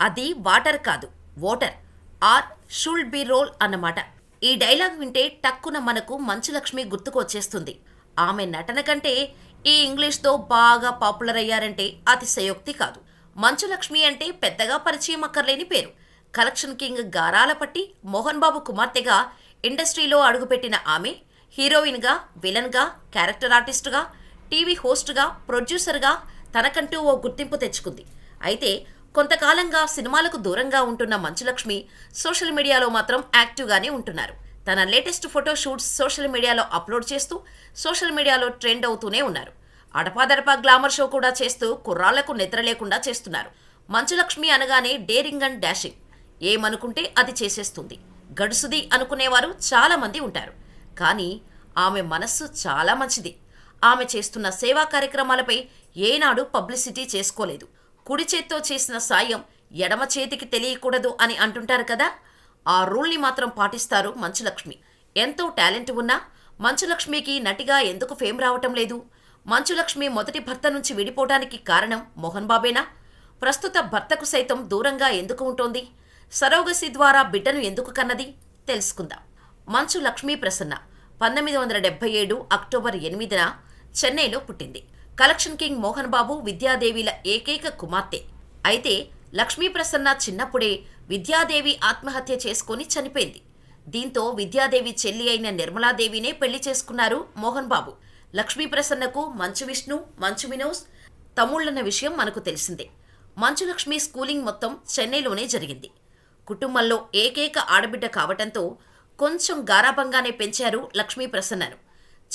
అది వాటర్ కాదు water. Or should be role అన్నమాట. ఈ డైలాగ్ వింటే టక్కున మనకు మంచు లక్ష్మి ఆమె నటన కంటే ఈ ఇంగ్లీష్తో బాగా పాపులర్ అయ్యారంటే అతిశయోక్తి కాదు. మంచు లక్ష్మి అంటే పెద్దగా పరిచయం అక్కర్లేని పేరు. కలెక్షన్ కింగ్ గారాల పట్టి మోహన్ బాబు కుమార్తెగా ఇండస్ట్రీలో అడుగుపెట్టిన ఆమె హీరోయిన్గా విలన్గా క్యారెక్టర్ ఆర్టిస్టుగా టీవీ హోస్ట్గా ప్రొడ్యూసర్గా తనకంటూ ఓ గుర్తింపు తెచ్చుకుంది. అయితే కొంతకాలంగా సినిమాలకు దూరంగా ఉంటున్న మంచులక్ష్మి సోషల్ మీడియాలో మాత్రం యాక్టివ్గానే ఉంటున్నారు. తన లేటెస్ట్ ఫోటో షూట్స్ సోషల్ మీడియాలో అప్లోడ్ చేస్తూ సోషల్ మీడియాలో ట్రెండ్ అవుతూనే ఉన్నారు. అడపాదడపా గ్లామర్ షో కూడా చేస్తూ కుర్రాళ్ళకు నిద్ర లేకుండా చేస్తున్నారు. మంచులక్ష్మి అనగానే డేరింగ్ అండ్ డాషింగ్. ఏమనుకుంటే అది చేసేస్తుంది. గడుసుది అనుకునేవారు చాలామంది ఉంటారు. కానీ ఆమె మనస్సు చాలా మంచిది. ఆమె చేస్తున్న సేవా కార్యక్రమాలపై ఏనాడు పబ్లిసిటీ చేసుకోలేదు. కుడి చేత్తో చేసిన సాయం ఎడమ చేతికి తెలియకూడదు అని అంటుంటారు కదా? ఆ రూల్ని మాత్రం పాటిస్తారు మంచులక్ష్మి. ఎంతో టాలెంట్ ఉన్నా మంచులక్ష్మికి నటిగా ఎందుకు ఫేమ్ రావటం లేదు? మంచులక్ష్మి మొదటి భర్త నుంచి విడిపోవడానికి కారణం మోహన్ బాబేనా? ప్రస్తుత భర్తకు సైతం దూరంగా ఎందుకు ఉంటోంది? సరోగసి ద్వారా బిడ్డను ఎందుకు కన్నది? తెలుసుకుందాం. మంచు లక్ష్మీ ప్రసన్న పంతొమ్మిది వందల డెబ్బై ఏడు అక్టోబర్ ఎనిమిదిన చెన్నైలో పుట్టింది. కలెక్షన్ కింగ్ మోహన్ బాబు విద్యాదేవిల ఏకైక కుమార్తె. అయితే లక్ష్మీ ప్రసన్న చిన్నప్పుడే విద్యాదేవి ఆత్మహత్య చేసుకుని చనిపోయింది. దీంతో విద్యాదేవి చెల్లి అయిన నిర్మలాదేవినే పెళ్ళి చేసుకున్నారు మోహన్ బాబు. లక్ష్మీ ప్రసన్నకు మంచు విష్ణు మంచు వినోస్ తమ్ముళ్ళన్న విషయం మనకు తెలిసిందే. మంచు లక్ష్మి స్కూలింగ్ మొత్తం చెన్నైలోనే జరిగింది. కుటుంబంలో ఏకైక ఆడబిడ్డ కావటంతో కొంచెం గారాభంగానే పెంచారు లక్ష్మీ ప్రసన్నను.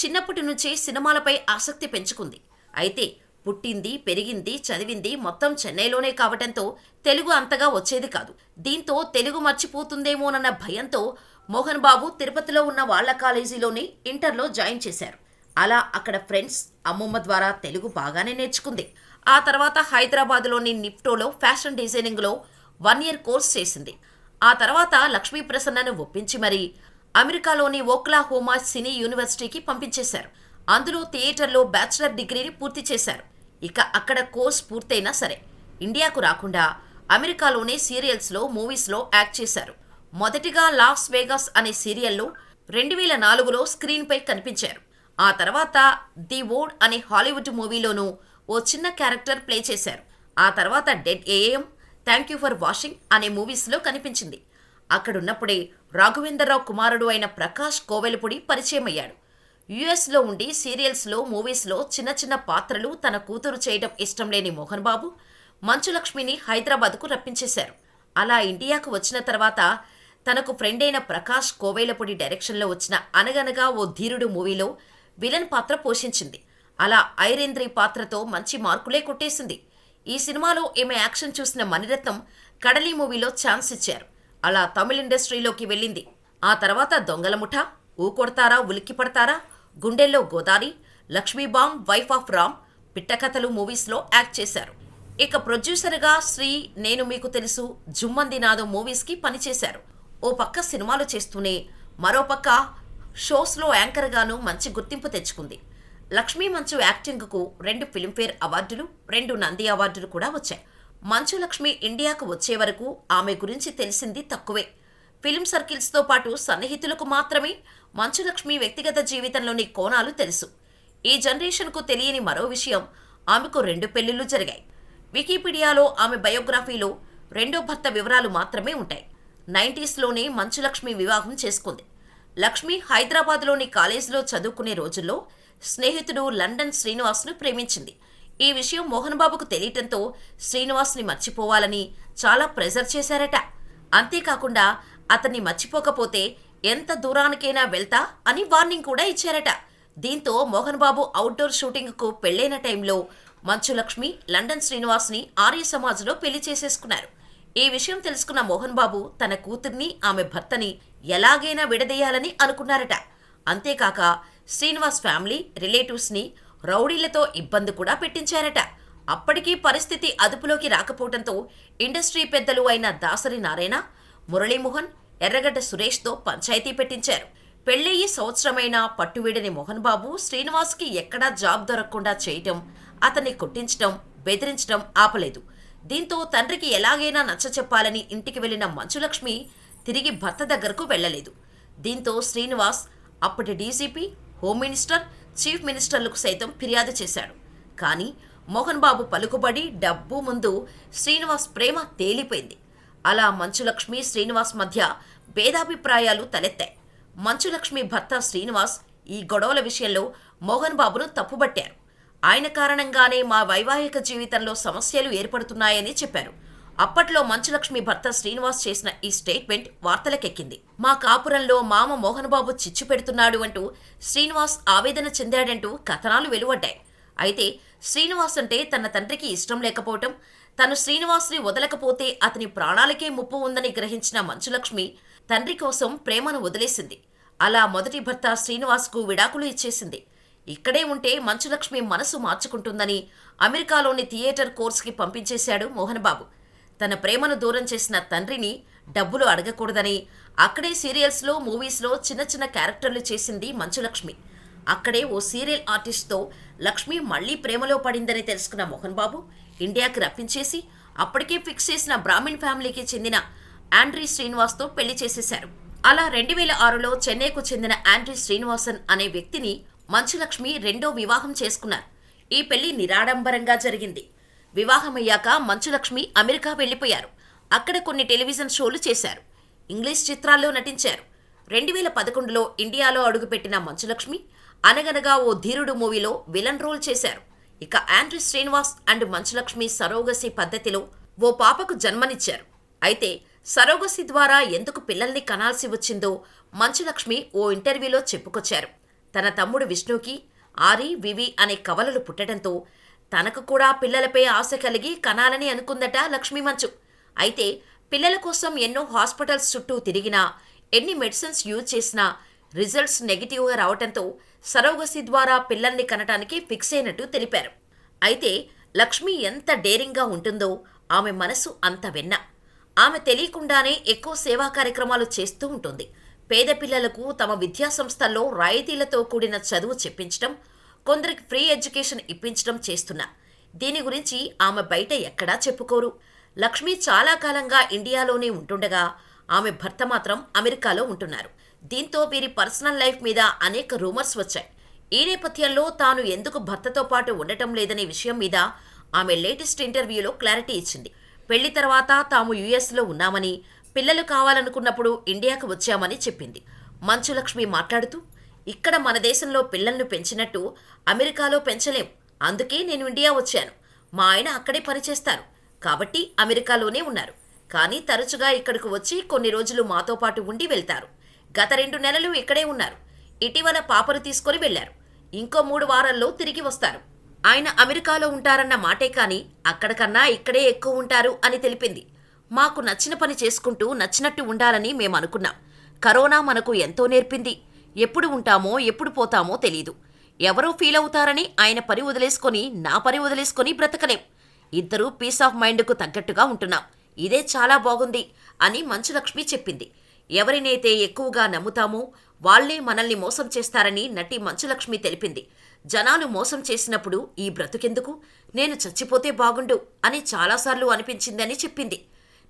చిన్నప్పటి నుంచే సినిమాలపై ఆసక్తి పెంచుకుంది. అయితే పుట్టింది పెరిగింది చదివింది మొత్తం చెన్నైలోనే కావటంతో తెలుగు అంతగా వచ్చేది కాదు. దీంతో తెలుగు మర్చిపోతుందేమోనన్న భయంతో మోహన్ బాబు తిరుపతిలో ఉన్న వాళ్ళ కాలేజీలోనే ఇంటర్లో జాయిన్ చేశారు. అలా అక్కడ ఫ్రెండ్స్ అమ్మమ్మ ద్వారా తెలుగు బాగానే నేర్చుకుంది. ఆ తర్వాత హైదరాబాద్లోని నిప్టోలో ఫ్యాషన్ డిజైనింగ్లో వన్ ఇయర్ కోర్స్ చేసింది. ఆ తర్వాత లక్ష్మీ ప్రసన్నను ఒప్పించి మరీ అమెరికాలోని ఓక్లాహోమా సినీ యూనివర్సిటీకి పంపించేశారు. అందులో థియేటర్లో బ్యాచిలర్ డిగ్రీని పూర్తి చేశారు. ఇక అక్కడ కోర్స్ పూర్తయినా సరే. ఇండియాకు రాకుండా అమెరికాలోనే సీరియల్స్లో మూవీస్లో యాక్ట్ చేశారు. మొదటిగా లాస్ వేగాస్ అనే సీరియల్లో రెండు వేల నాలుగులో స్క్రీన్పై కనిపించారు. ఆ తర్వాత ది వోడ్ అనే హాలీవుడ్ మూవీలోనూ ఓ చిన్న క్యారెక్టర్ ప్లే చేశారు. ఆ తర్వాత dead AM thank you for washing అనే మూవీస్లో కనిపించింది. అక్కడున్నప్పుడే రాఘవేంద్రరావు కుమారుడు అయిన ప్రకాష్ కోవెలపూడి పరిచయం అయ్యాడు యుఎస్లో ఉండి సీరియల్స్లో మూవీస్లో చిన్న చిన్న పాత్రలు తన కూతురు చేయడం ఇష్టం లేని మోహన్ బాబు మంచులక్ష్మిని హైదరాబాద్కు రప్పించేశారు. అలా ఇండియాకు వచ్చిన తర్వాత తనకు ఫ్రెండ్ అయిన ప్రకాష్ కోవేలపూడి డైరెక్షన్లో వచ్చిన అనగనగా ఓ ధీరుడు మూవీలో విలన్ పాత్ర పోషించింది. అలా ఐరేంద్రి పాత్రతో మంచి మార్కులే కొట్టేసింది. ఈ సినిమాలో ఈమె యాక్షన్ చూసిన మణిరత్నం కడలి మూవీలో ఛాన్స్ ఇచ్చారు. అలా తమిళ ఇండస్ట్రీలోకి వెళ్ళింది. ఆ తర్వాత దొంగల ముఠ ఊకొడతారా ఉలిక్కి పడతారా గుండెల్లో గోదారి లక్ష్మీబామ్ వైఫ్ ఆఫ్ రామ్ పిట్టకథలు మూవీస్లో యాక్ట్ చేశారు. ఇక ప్రొడ్యూసర్గా శ్రీ నేను మీకు తెలుసు జుమ్మంది నాదో మూవీస్కి పనిచేశారు. ఓ పక్క సినిమాలు చేస్తూనే మరో పక్క షోస్లో యాంకర్గాను మంచి గుర్తింపు తెచ్చుకుంది. లక్ష్మీ మంచు యాక్టింగ్కు రెండు ఫిల్మ్ఫేర్ అవార్డులు రెండు నంది అవార్డులు కూడా వచ్చాయి. మంచు లక్ష్మి ఇండియాకు వచ్చే వరకు ఆమె గురించి తెలిసింది తక్కువే. ఫిల్మ్ సర్కిల్స్తో పాటు సన్నిహితులకు మాత్రమే మంచులక్ష్మి వ్యక్తిగత జీవితంలోని కోణాలు తెలుసు. ఈ జనరేషన్కు తెలియని మరో విషయం ఆమెకు రెండు పెళ్ళిళ్ళు జరిగాయి. వికీపీడియాలో ఆమె బయోగ్రఫీలో రెండో భర్త వివరాలు మాత్రమే ఉంటాయి. నైంటీస్లోనే మంచులక్ష్మి వివాహం చేసుకుంది. లక్ష్మి హైదరాబాద్లోని కాలేజీలో చదువుకునే రోజుల్లో స్నేహితుడు లండన్ శ్రీనివాస్ను ప్రేమించింది. ఈ విషయం మోహన్ బాబుకు తెలియటంతో శ్రీనివాస్ని మర్చిపోవాలని చాలా ప్రెజర్ చేశారట. అంతేకాకుండా అతన్ని మర్చిపోకపోతే ఎంత దూరానికైనా వెళ్తా అని వార్నింగ్ కూడా ఇచ్చారట. దీంతో మోహన్ బాబు అవుట్డోర్ షూటింగ్కు పెళ్ళైన టైంలో మంచులక్ష్మి లండన్ శ్రీనివాస్ని ఆర్య సమాజ్లో పెళ్ళి చేసేసుకున్నారు. ఈ విషయం తెలుసుకున్న మోహన్ బాబు తన కూతుర్ని ఆమె భర్తని ఎలాగైనా విడదీయాలని అనుకున్నారట. అంతేకాక శ్రీనివాస్ ఫ్యామిలీ రిలేటివ్స్ని రౌడీలతో ఇబ్బంది కూడా పెట్టించారట. అప్పటికీ పరిస్థితి అదుపులోకి రాకపోవడంతో ఇండస్ట్రీ పెద్దలు అయిన దాసరి నారాయణ మురళీమోహన్ ఎర్రగడ్డ సురేష్తో పంచాయతీ పెట్టించారు. పెళ్ళయ్యి సంవత్సరమైన పట్టువీడని మోహన్ బాబు శ్రీనివాస్కి ఎక్కడా జాబ్ దొరకకుండా చేయటం అతన్ని కొట్టించటం బెదిరించడం ఆపలేదు. దీంతో తండ్రికి ఎలాగైనా నచ్చ చెప్పాలని ఇంటికి వెళ్ళిన మంచులక్ష్మి తిరిగి భర్త దగ్గరకు వెళ్ళలేదు. దీంతో శ్రీనివాస్ అప్పటి డీజీపీ హోమ్ మినిస్టర్ చీఫ్ మినిస్టర్లకు సైతం ఫిర్యాదు చేశాడు. కానీ మోహన్ బాబు పలుకుబడి డబ్బు ముందు శ్రీనివాస్ ప్రేమ తేలిపోయింది. అలా మంచులక్ష్మి శ్రీనివాస్ మధ్య భేదాభిప్రాయాలు తలెత్తాయి. మంచులక్ష్మి భర్త శ్రీనివాస్ ఈ గొడవల విషయంలో మోహన్ బాబును తప్పుబట్టారు. ఆయన కారణంగానే మా వైవాహిక జీవితంలో సమస్యలు ఏర్పడుతున్నాయని చెప్పారు. అప్పట్లో మంచులక్ష్మి భర్త శ్రీనివాస్ చేసిన ఈ స్టేట్మెంట్ వార్తలకెక్కింది. మా కాపురంలో మామ మోహన్ బాబు చిచ్చు పెడుతున్నాడు అంటూ శ్రీనివాస్ ఆవేదన చెందాడంటూ కథనాలు వెలువడ్డాయి. అయితే శ్రీనివాస్ అంటే తన తండ్రికి ఇష్టం లేకపోవటం తను శ్రీనివాస్ని వదలకపోతే అతని ప్రాణాలకే ముప్పు ఉందని గ్రహించిన మంచులక్ష్మి తండ్రి కోసం ప్రేమను వదిలేసింది. అలా మొదటి భర్త శ్రీనివాస్కు విడాకులు ఇచ్చేసింది. ఇక్కడే ఉంటే మంచులక్ష్మి మనసు మార్చుకుంటుందని అమెరికాలోని థియేటర్ కోర్స్కి పంపించేశాడు మోహన్ బాబు తన ప్రేమను దూరం చేసిన తండ్రిని డబ్బులు అడగకూడదని అక్కడే సీరియల్స్లో మూవీస్లో చిన్న చిన్న క్యారెక్టర్లు చేసింది మంచులక్ష్మి. అక్కడే ఓ సీరియల్ ఆర్టిస్ట్తో లక్ష్మి మళ్ళీ ప్రేమలో పడిందని తెలుసుకున్న మోహన్ బాబు ఇండియాకి రప్పించేసి అప్పటికే ఫిక్స్ చేసిన బ్రాహ్మిన్ ఫ్యామిలీకి చెందిన ఆండ్రీ శ్రీనివాస్తో పెళ్ళి చేసేశారు. అలా రెండు వేల ఆరులో చెన్నైకు చెందిన ఆండ్రీ శ్రీనివాసన్ అనే వ్యక్తిని మంచులక్ష్మి రెండో వివాహం చేసుకున్నారు. ఈ పెళ్ళి నిరాడంబరంగా జరిగింది. వివాహమయ్యాక మంచులక్ష్మి అమెరికా వెళ్ళిపోయారు అక్కడ కొన్ని టెలివిజన్ షోలు చేశారు. ఇంగ్లీష్ చిత్రాల్లో నటించారు. రెండు వేల పదకొండులో ఇండియాలో అడుగుపెట్టిన మంచులక్ష్మి అనగనగా ఓ ధీరుడు మూవీలో విలన్ రోల్ చేశారు. ఇక Andrei Srinivas and Manchu Lakshmi surrogacy పద్ధతిలో ఓ పాపకు జన్మనిచ్చారు. అయితే సరోగసి ద్వారా ఎందుకు పిల్లల్ని కనాల్సి వచ్చిందో మంచులక్ష్మి ఓ ఇంటర్వ్యూలో చెప్పుకొచ్చారు. తన తమ్ముడు విష్ణుకి ఆరి వివి అనే కవలలు పుట్టడంతో తనకు కూడా పిల్లలపై ఆశ కలిగి కనాలని అనుకుందట లక్ష్మీ మంచు. అయితే పిల్లల కోసం ఎన్నో హాస్పిటల్స్ చుట్టూ తిరిగినా ఎన్ని మెడిసిన్స్ యూజ్ చేసినా రిజల్ట్స్ నెగిటివ్గా రావడంతో సరోగసి ద్వారా పిల్లల్ని కనటానికి ఫిక్స్ అయినట్టు తెలిపారు. అయితే లక్ష్మి ఎంత డేరింగ్గా ఉంటుందో ఆమె మనసు అంత వెన్న. ఆమె తెలియకుండానే ఎక్కువ సేవా కార్యక్రమాలు చేస్తూ ఉంటుంది. పేద పిల్లలకు తమ విద్యా సంస్థల్లో రాయితీలతో కూడిన చదువు చెప్పించడం కొందరికి ఫ్రీ ఎడ్యుకేషన్ ఇప్పించడం చేస్తున్నా. దీని గురించి ఆమె బయట ఎక్కడా చెప్పుకోరు. లక్ష్మి చాలా కాలంగా ఇండియాలోనే ఉంటుండగా ఆమె భర్త మాత్రం అమెరికాలో ఉంటున్నారు. దీంతో వీరి పర్సనల్ లైఫ్ మీద అనేక రూమర్స్ వచ్చాయి. ఈ నేపథ్యంలో తాను ఎందుకు భర్తతో పాటు ఉండటం లేదనే విషయం మీద ఆమె లేటెస్ట్ ఇంటర్వ్యూలో క్లారిటీ ఇచ్చింది. పెళ్ళి తర్వాత తాము యుఎస్లో ఉన్నామని పిల్లలు కావాలనుకున్నప్పుడు ఇండియాకు వచ్చామని చెప్పింది. మంచులక్ష్మి మాట్లాడుతూ ఇక్కడ మన దేశంలో పిల్లల్ని పెంచినట్టు అమెరికాలో పెంచలేం. అందుకే నేను ఇండియా వచ్చాను. మా ఆయన అక్కడే పనిచేస్తారు. కాబట్టి అమెరికాలోనే ఉన్నారు. కానీ తరచుగా ఇక్కడికి వచ్చి కొన్ని రోజులు మాతో పాటు ఉండి వెళ్తారు. గత రెండు నెలలు ఇక్కడే ఉన్నారు. ఇటీవల పాపను తీసుకొని వెళ్ళారు ఇంకో మూడు వారాల్లో తిరిగి వస్తారు. ఆయన అమెరికాలో ఉంటారన్న మాటే కానీ అక్కడికన్నా ఇక్కడే ఎక్కువ ఉంటారు అని తెలిపింది. మాకు నచ్చిన పని చేసుకుంటూ నచ్చినట్టు ఉండాలని మేము అనుకున్నాం. కరోనా మనకు ఎంతో నేర్పింది. ఎప్పుడు ఉంటామో ఎప్పుడు పోతామో తెలీదు. ఎవరో ఫీల్ అవుతారని ఆయన పని వదిలేసుకొని నా పని వదిలేసుకొని బ్రతకలేం. ఇద్దరూ పీస్ ఆఫ్ మైండ్కు తగ్గట్టుగా ఉంటున్నాం. ఇదే చాలా బాగుంది అని మంచులక్ష్మి చెప్పింది. ఎవరినైతే ఎక్కువగా నమ్ముతామో వాళ్ళే మనల్ని మోసం చేస్తారని నటి మంచులక్ష్మి తెలిపింది. జనాలు మోసం చేసినప్పుడు ఈ బ్రతుకెందుకు? నేను చచ్చిపోతే బాగుండు అని చాలాసార్లు అనిపించిందని చెప్పింది.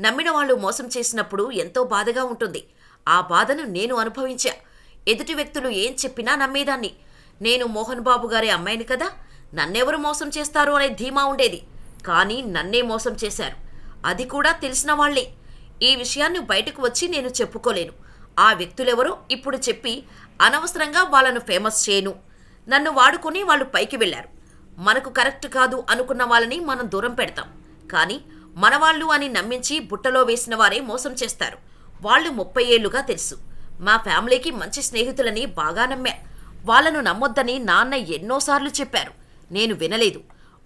నమ్మిన వాళ్ళు మోసం చేసినప్పుడు ఎంతో బాధగా ఉంటుంది. ఆ బాధను నేను అనుభవించా. ఎదుటి వ్యక్తులు ఏం చెప్పినా నమ్మేదాన్ని. నేను మోహన్ బాబు గారి అమ్మాయిని కదా నన్నెవరు మోసం చేస్తారు అనే ధీమా ఉండేది. కానీ నన్నే మోసం చేశారు. అది కూడా తెలిసిన వాళ్ళే ఈ విషయాన్ని బయటకు వచ్చి నేను చెప్పుకోలేను. ఆ వ్యక్తులెవరో ఇప్పుడు చెప్పి అనవసరంగా వాళ్ళను ఫేమస్ చేయను. నన్ను వాడుకొని వాళ్ళు పైకి వెళ్ళారు. మనకు కరెక్ట్ కాదు అనుకున్న వాళ్ళని మనం దూరం పెడతాం. కానీ మనవాళ్ళు అని నమ్మించి బుట్టలో వేసిన వారే మోసం చేస్తారు. వాళ్ళు ముప్పై ఏళ్ళుగా తెలుసు. మా ఫ్యామిలీకి మంచి స్నేహితులని బాగా నమ్మా. వాళ్ళను నమ్మొద్దని నాన్న ఎన్నోసార్లు చెప్పారు. నేను వినలేదు.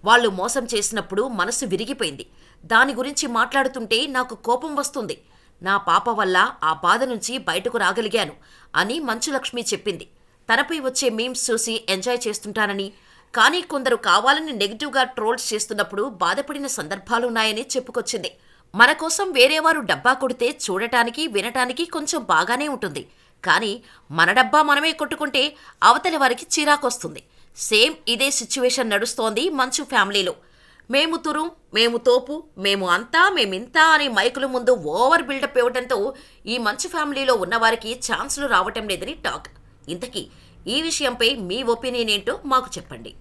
వాళ్ళు మోసం చేసినప్పుడు మనసు విరిగిపోయింది. దాని గురించి మాట్లాడుతుంటే నాకు కోపం వస్తుంది. నా పాప వల్ల ఆ బాధ నుంచి బయటకు రాగలిగాను అని మంచులక్ష్మి చెప్పింది. తనపై వచ్చే మీమ్స్ చూసి ఎంజాయ్ చేస్తుంటానని కానీ కొందరు కావాలని నెగిటివ్గా ట్రోల్స్ చేస్తున్నప్పుడు బాధపడిన సందర్భాలున్నాయని చెప్పుకొచ్చింది. మన కోసం వేరేవారు డబ్బా కొడితే చూడటానికి వినటానికి కొంచెం బాగానే ఉంటుంది. కానీ మన డబ్బా మనమే కొట్టుకుంటే అవతలి వారికి చిరాకొస్తుంది. సేమ్ ఇదే సిచ్యువేషన్ నడుస్తోంది మంచు ఫ్యామిలీలో. మేము తురుం మేము తోపు మేము అంతా మేమింతా అని మైకుల ముందు ఓవర్ బిల్డప్ ఇవ్వడంతో ఈ మంచి ఫ్యామిలీలో ఉన్నవారికి ఛాన్సులు రావటం లేదని టాక్. ఇంతకీ ఈ విషయంపై మీ ఒపీనియన్ ఏంటో మాకు చెప్పండి.